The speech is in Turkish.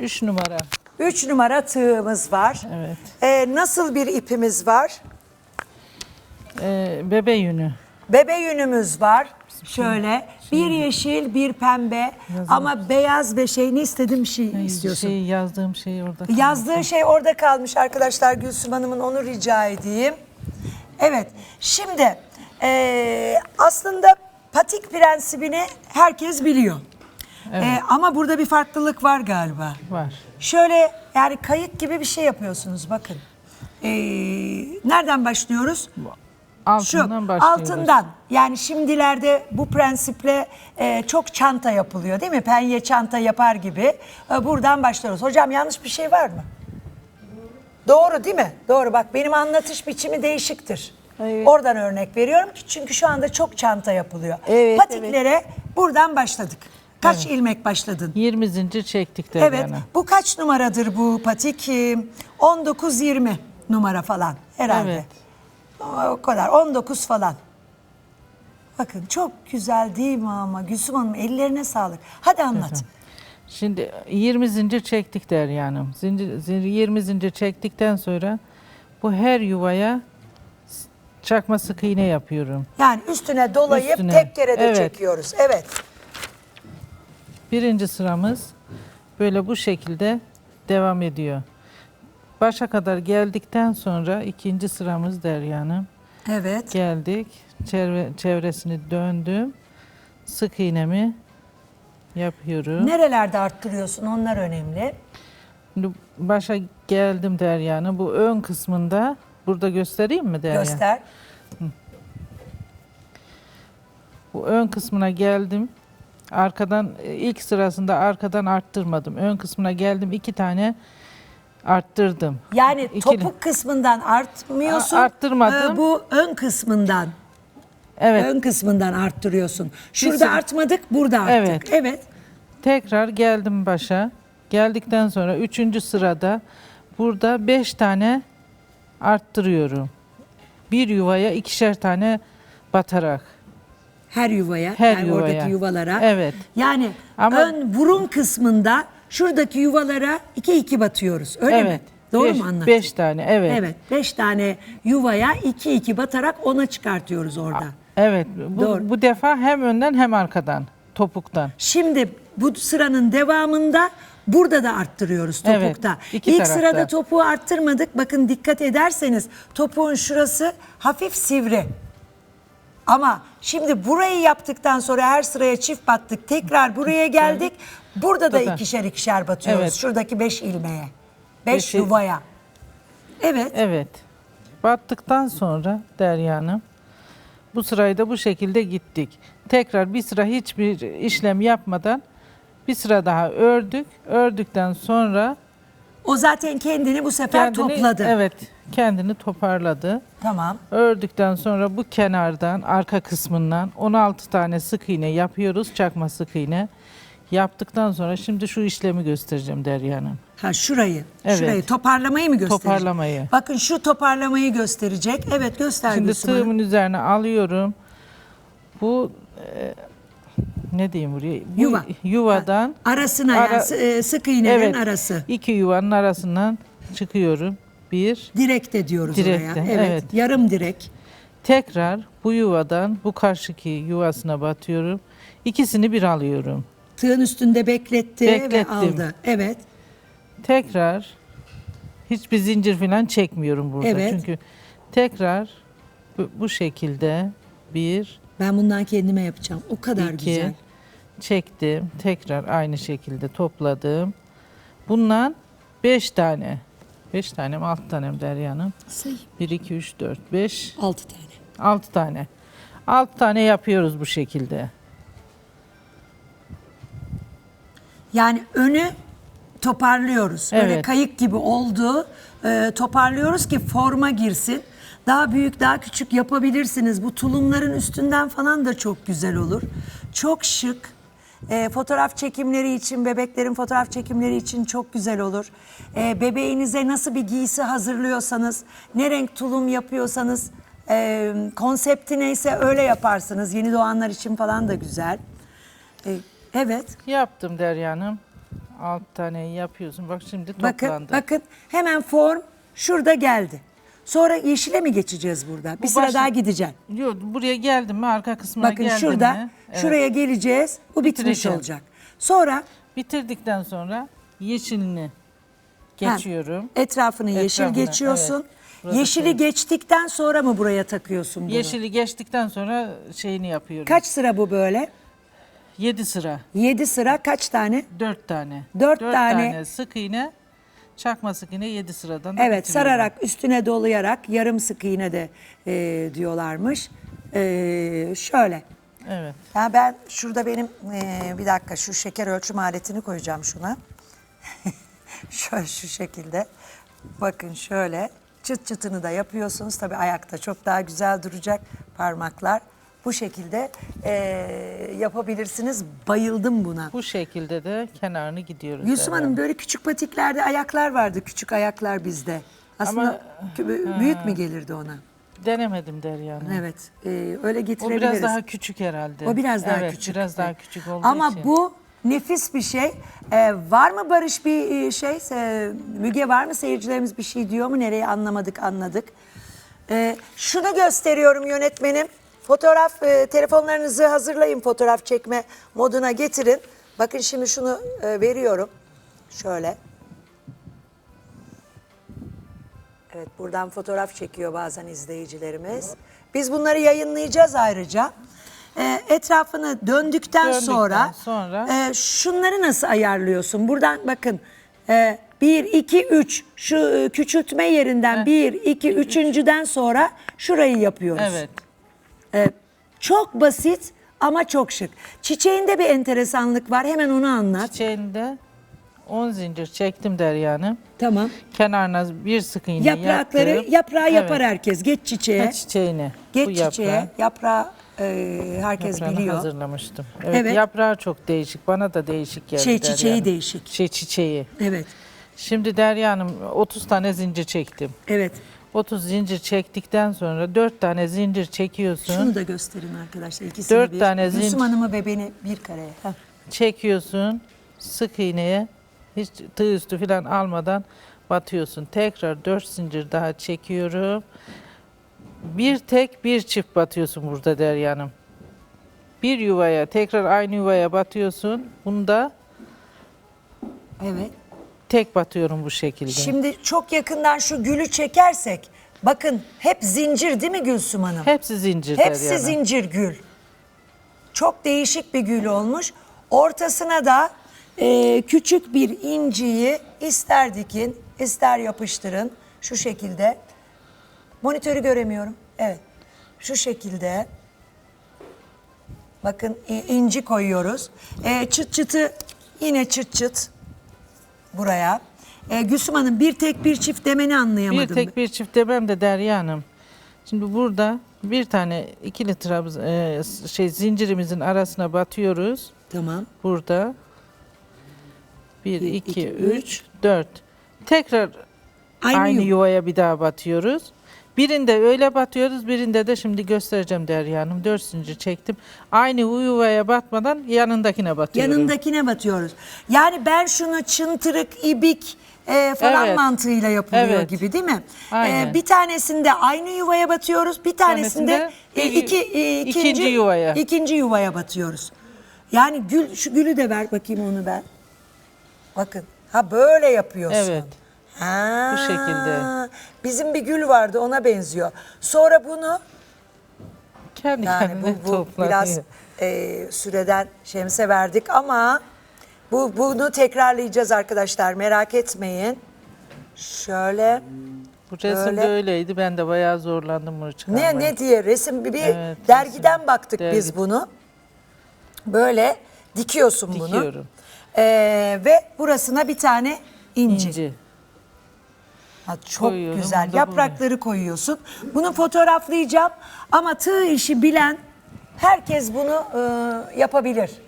Üç numara. 3 numara tığımız var. Evet. Ee, nasıl bir ipimiz var? Ee, bebe yünü. Bebe yünümüz var. Şöyle bir yeşil bir pembe ama beyaz ve şey ne istedim şey istiyorsun. Şey, yazdığım şey orada. Yazdığı şey orada kalmış arkadaşlar Gülsüm Hanım'ın onu rica edeyim. Evet şimdi eee, aslında patik prensibini herkes biliyor. Eee, ama burada bir farklılık var galiba. Var. Şöyle yani kayık gibi bir şey yapıyorsunuz bakın. Eee, nereden başlıyoruz? Şu Altından başlıyoruz. altından yani şimdilerde bu prensiple e, çok çanta yapılıyor değil mi? Penye çanta yapar gibi. E, buradan başlıyoruz. Hocam yanlış bir şey var mı? Doğru değil mi? Doğru bak benim anlatış biçimi değişiktir. Evet. Oradan örnek veriyorum ki çünkü şu anda çok çanta yapılıyor. Evet, Patiklere buradan başladık. Kaç ilmek başladın? 20 zincir çektik de Evet. yani. Bu kaç numaradır bu patik? Ee, 19-20 numara falan herhalde. Evet. O kadar 19 falan. Bakın çok güzel değil mi ama Gülsüm Hanım ellerine sağlık. Hadi anlat. Şimdi 20 zincir çektik Derya Hanım. Zincir, zincir, 20 zincir çektikten sonra bu her yuvaya s- çakma sık iğne yapıyorum. Yani üstüne dolayıp Üstüne, tek kere de evet. çekiyoruz. Evet. Birinci sıramız böyle bu şekilde devam ediyor. Başa kadar geldikten sonra ikinci sıramız Derya Hanım. Evet. Geldik. Çevre, çevresini döndüm. Sık iğnemi yapıyorum. Nerelerde arttırıyorsun onlar önemli. Başa geldim Derya'nın. Bu ön kısmında burada göstereyim mi Derya? Göster. Bu ön kısmına geldim. Arkadan e, ilk sırasında arkadan arttırmadım. Ön kısmına geldim iki tane arttırdım. Yani İkili. topuk kısmından artmıyorsun. A- arttırmadım. Ee, bu ön kısmından. Evet. Ön kısmından arttırıyorsun. Şurada Kesin. artmadık, burada arttık. Evet. evet. Tekrar geldim başa. Geldikten sonra üçüncü sırada burada beş tane arttırıyorum. Bir yuvaya ikişer tane batarak. Her yuvaya, Her yani yuvaya. oradaki yuvalara. Evet. Yani Ama- ön burun kısmında şuradaki yuvalara iki iki batıyoruz. Öyle mi? evet. Doğru beş, mu anlattım? Beş tane evet. Evet. Beş tane yuvaya iki iki batarak ona çıkartıyoruz orada. Evet. Bu, Doğru. bu defa hem önden hem arkadan topuktan. Şimdi bu sıranın devamında burada da arttırıyoruz Evet, topukta. iki İlk tarafta. sırada topuğu arttırmadık. Bakın dikkat ederseniz topuğun şurası hafif sivri. Ama şimdi burayı yaptıktan sonra her sıraya çift battık. Tekrar buraya geldik. Burada da ikişer ikişer batıyoruz. Evet. Şuradaki beş ilmeğe. Beş Beşi- yuvaya. Evet. Evet. Battıktan sonra Derya Hanım bu sırayı da bu şekilde gittik. Tekrar bir sıra hiçbir işlem yapmadan bir sıra daha ördük. Ördükten sonra O zaten kendini bu sefer kendini topladı. evet kendini toparladı. Tamam. Ördükten sonra bu kenardan arka kısmından 16 tane sık iğne yapıyoruz. Çakma sık iğne. Yaptıktan sonra şimdi şu işlemi göstereceğim Derya Hanım. Ha şurayı. Evet. Şurayı toparlamayı mı gösterecek? Toparlamayı. Bakın şu toparlamayı gösterecek. Evet göster Şimdi Gülsüm Hanım. tığımın üzerine alıyorum. Bu e, ne diyeyim buraya? Bu Yuva. Yuvadan Arasına Ara- yani e, sık iğnelerin evet arası. iki yuvanın arasından çıkıyorum. Bir. Direkte diyoruz Direkte, oraya. Evet, evet. Yarım direk. Tekrar bu yuvadan bu karşıki yuvasına batıyorum. İkisini bir alıyorum. Tığın üstünde bekletti ve Beklettim. aldı. Evet. Tekrar hiçbir zincir falan çekmiyorum burada. Evet. Çünkü tekrar bu, bu şekilde bir, Ben bundan kendime yapacağım. O kadar iki, güzel. Çektim. Tekrar aynı şekilde topladım. Bundan beş tane. Beş tane mi altı tane mi Derya Hanım? Sayayım. Bir, iki, üç, dört, beş, Altı tane. altı tane. Altı tane yapıyoruz bu şekilde. Yani önü toparlıyoruz. Böyle Evet. kayık gibi oldu. Ee, toparlıyoruz ki forma girsin. Daha büyük, daha küçük yapabilirsiniz. Bu tulumların üstünden falan da çok güzel olur. Çok şık. Ee, fotoğraf çekimleri için, bebeklerin fotoğraf çekimleri için çok güzel olur. Ee, bebeğinize nasıl bir giysi hazırlıyorsanız, ne renk tulum yapıyorsanız, e, konsepti neyse öyle yaparsınız. Yeni doğanlar için falan da güzel. Ee, evet. Yaptım Derya Hanım. Alt taneyi yapıyorsun. Bak şimdi Bakın, toplandı. bakın hemen form şurada geldi. Sonra yeşile mi geçeceğiz burada? Bir Bu sıra başı- daha gideceksin. Yok buraya geldim mi arka kısmına Bakın geldim şurada, mi? Evet. şuraya geleceğiz. Bu bitmiş Bitireceğim. olacak. Sonra Bitirdikten sonra yeşilini geçiyorum. ha, etrafını yeşil Etrafına, geçiyorsun. evet. Burada Yeşili koyuyorum. geçtikten sonra mı buraya takıyorsun bunu? Yeşili geçtikten sonra şeyini yapıyorum. Kaç sıra bu böyle? 7 sıra. 7 sıra kaç tane? 4 tane. Dört Dört tane. sık iğne. Çakma sık iğne 7 sıradan da Evet bitiriyorum. sararak üstüne dolayarak yarım sık iğne de e, diyorlarmış. E, şöyle. Evet. Ya ben şurada benim e, bir dakika şu şeker ölçüm aletini koyacağım şuna. şöyle şu şekilde. Bakın şöyle çıt çıtını da yapıyorsunuz. Tabii ayakta çok daha güzel duracak parmaklar. Bu şekilde e, yapabilirsiniz. Bayıldım buna. Bu şekilde de kenarını gidiyoruz. Gülsüm yani. Hanım böyle küçük patiklerde ayaklar vardı. Küçük ayaklar bizde. Aslında Ama- büyük mü gelirdi ona? Denemedim Derya Hanım. Evet. e, öyle O getirebiliriz. biraz daha küçük herhalde. O biraz daha evet, küçük. biraz daha küçük olduğu Ama için. bu nefis bir şey. Ee, var mı Barış bir e, şey? e, Müge var mı seyircilerimiz bir şey diyor mu? Nereye anlamadık anladık. Ee, şunu gösteriyorum yönetmenim. Fotoğraf e, telefonlarınızı hazırlayın fotoğraf çekme moduna getirin. Bakın şimdi şunu e, veriyorum. Şöyle. Evet buradan fotoğraf çekiyor bazen izleyicilerimiz. Biz bunları yayınlayacağız ayrıca. Ee, etrafını döndükten, Döndükten sonra, sonra- e, şunları nasıl ayarlıyorsun? Buradan bakın e, 1, 2, 3 şu e, küçültme yerinden 1, 2, üçüncüden sonra şurayı yapıyoruz. Evet. Ee, çok basit ama çok şık. Çiçeğinde bir enteresanlık var hemen onu anlat. Çiçeğinde 10 zincir çektim Derya Hanım. Tamam. Kenarına bir sık iğne Yaprakları, yaptım. yaprağı yapar Evet. herkes. Geç çiçeğe. Ha, çiçeğini. Geç Bu yaprağı. çiçeğe. Yaprağı e, herkes Yaprağını biliyor. hazırlamıştım. Evet, Evet. Yaprağı çok değişik. Bana da değişik geldi. Şey, Derya çiçeği Hanım. değişik. Şey çiçeği. Evet. Şimdi Derya Hanım 30 tane zincir çektim. Evet. 30 zincir çektikten sonra 4 tane zincir çekiyorsun. Şunu da gösterin arkadaşlar. İkisini Dört bir. tane Gülsüm zincir. Hanım'ı ve beni bir kareye. Heh. çekiyorsun sık iğneye hiç tığ üstü falan almadan batıyorsun. Tekrar 4 zincir daha çekiyorum. Bir tek bir çift batıyorsun burada Derya Hanım. Bir yuvaya tekrar aynı yuvaya batıyorsun. Bunda Evet. Tek batıyorum bu şekilde. Şimdi çok yakından şu gülü çekersek bakın hep zincir değil mi Gülsüm Hanım? Hepsi zincir Derya Hepsi Hanım. zincir gül. Çok değişik bir gül olmuş. Ortasına da e, küçük bir inciyi ister dikin, ister yapıştırın. Şu şekilde. Monitörü göremiyorum. Evet. Şu şekilde. Bakın i- inci koyuyoruz. E, çıt çıtı yine çıt çıt buraya. E, Gülsüm Hanım bir tek bir çift demeni anlayamadım. Bir tek bir çift demem de Derya Hanım. Şimdi burada bir tane ikili trabz e, şey zincirimizin arasına batıyoruz. Tamam. Burada 1, Bir, 2, iki, 3, 4. Tekrar Aynı aynı, yu- yuvaya bir daha batıyoruz. Birinde öyle batıyoruz, birinde de şimdi göstereceğim Derya Hanım. 4 zincir çektim. Aynı yuvaya batmadan yanındakine batıyorum. Yanındakine batıyoruz. Yani ben şunu çıntırık, ibik e, falan Evet. mantığıyla yapılıyor Evet. gibi değil mi? Aynen. E, bir tanesinde aynı yuvaya batıyoruz, bir tanesinde tanesinde e, iki, e, ikinci, ikinci yuvaya. ikinci yuvaya batıyoruz. Yani gül, şu gülü de ver bakayım onu ben. Bakın. Ha böyle yapıyorsun. Evet. Ha, Bu şekilde. Bizim bir gül vardı ona benziyor. Sonra bunu Kendi yani kendine bu, bu toplanıyor. biraz e, süreden Şems'e verdik ama bu bunu tekrarlayacağız arkadaşlar merak etmeyin. Şöyle Bu resim böyle- öyleydi. Ben de bayağı zorlandım bunu çıkarmaya. ne ne diye resim bir bir Evet, dergiden resim. baktık Dergi. biz bunu. Böyle dikiyorsun bunu. Dikiyorum. E, ve burasına bir tane inci. İnci. Ha, çok Koyuyorum, güzel. da Yaprakları koyuyorsun. Bunu fotoğraflayacağım ama tığ işi bilen herkes bunu e, yapabilir.